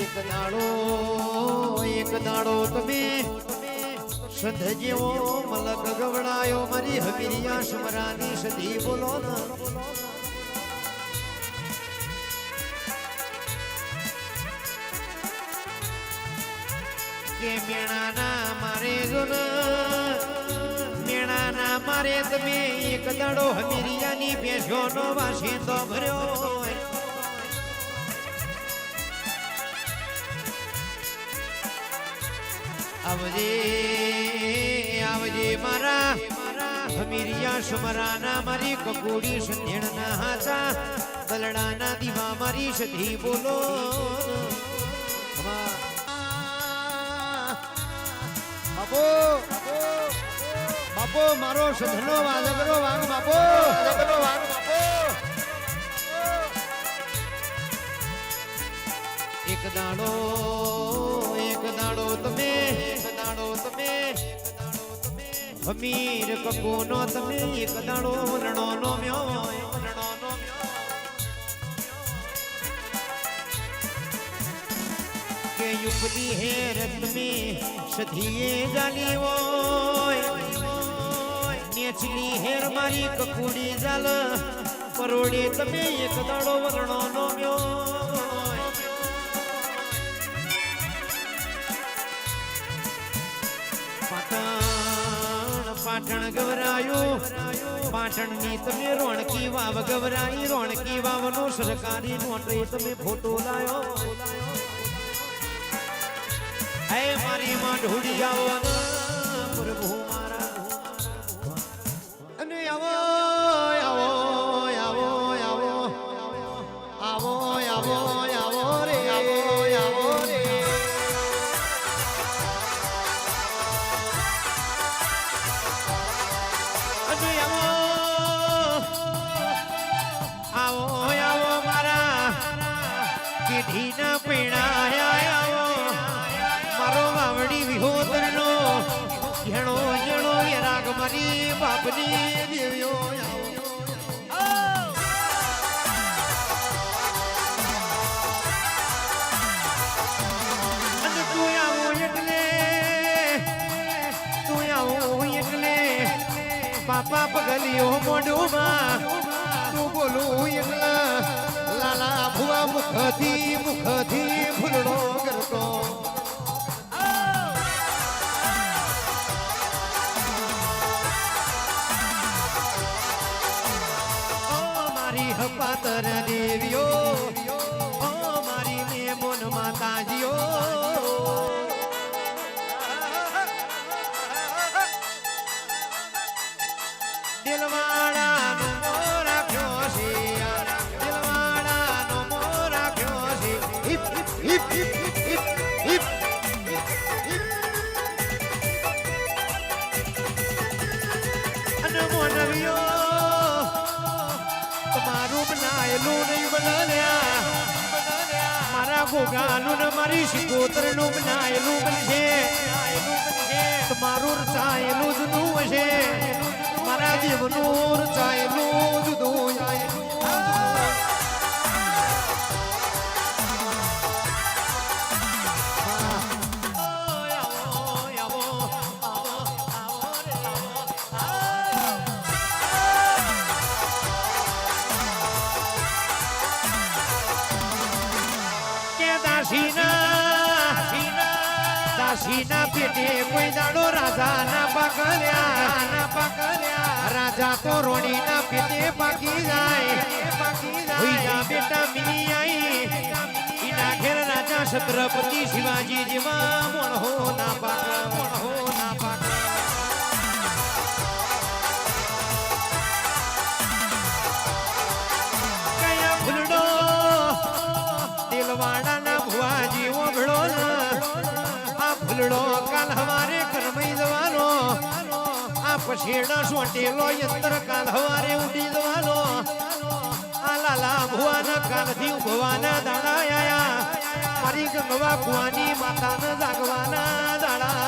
એક દાડો એક દાડો તમે. સધ જેવો મલક ગવડાયો, મારી હમીરિયા સમરાની સધી બોલો ના. કે મેણાના મારે જો ને મેણાના મારે તમે. એક દાડો હમીરિયાની વાસી તો ભર્યો. આવજે આવજે મારા. હમીરિયા સમરાના મારી કકોડી સંધેણના હાચા. કલડાના દીવા મારી સધી બોલો. બાપો બાપો મારો સધનો વાજગરો વાંગ બાપો. વાજગરો વાંગ બાપો. એક દાડો એક દાડો તમે હમીર કકોનો તમે એક દાડો લણો નો મ્યો નો કે યુગની હેર તમે સધીએ જાલી હોય. નેચલી હેર મારી કકુડી જાલ પરોડે તમે એક દાડો વરણો નો મ્યો પાટણ ગવરાયું પાટણની તમે રોણકી વાવ ગવરાઈ રોણકી વાવનો સરકારી નોટે તમે ફોટો લાયો. હે મારી માં ઢોડી જાવ પ્રભુ. બાપની દેવ્યો પાપા પગલીઓ મોઢુમાં. તું બોલું એકલા. લાલા ભુવા મુખથી મુખથી ફૂલડો કરતો હપાતર દેવીઓ, ઓ મારી મેમોન માતાજીઓ. દિલવાડાનો મોરા ખ્યો છે દિલવાડાનો મોરા ખ્યો છે. Hip hip hip hip hip. બનાયેલું નહીં બનાવ્યા મારા ગોગાનું ને મારી શિકોતરનું બનાયેલું બનશે. તમારું રચાયેલું જુદું હશે. મારા જીવનું રચાયેલું જુદું દાસીના દાસીના પેટે કોઈ દાડો રાજાના પકડ્યા ના પકડ્યા રાજા તો રોણીના પેટે પાકી જાય. જાય બેટા મિની આઈ ઘેર રાજા છત્રપતિ શિવાજી જેવા મોણહો ના પાક દિલવાડાના ભુવાજી ઓગળો આ ફૂલડો કાલ હવારે કરમઈ જવાનો. આ પછેડા સોટેલો યંત્ર કાલ હવારે ઉડી જવાનો. આ લાલા ભુવાના કાલથી ઉભવાના દાડા આયા. મારી ગંગવા કુવાની માતાને જાગવાના દાડા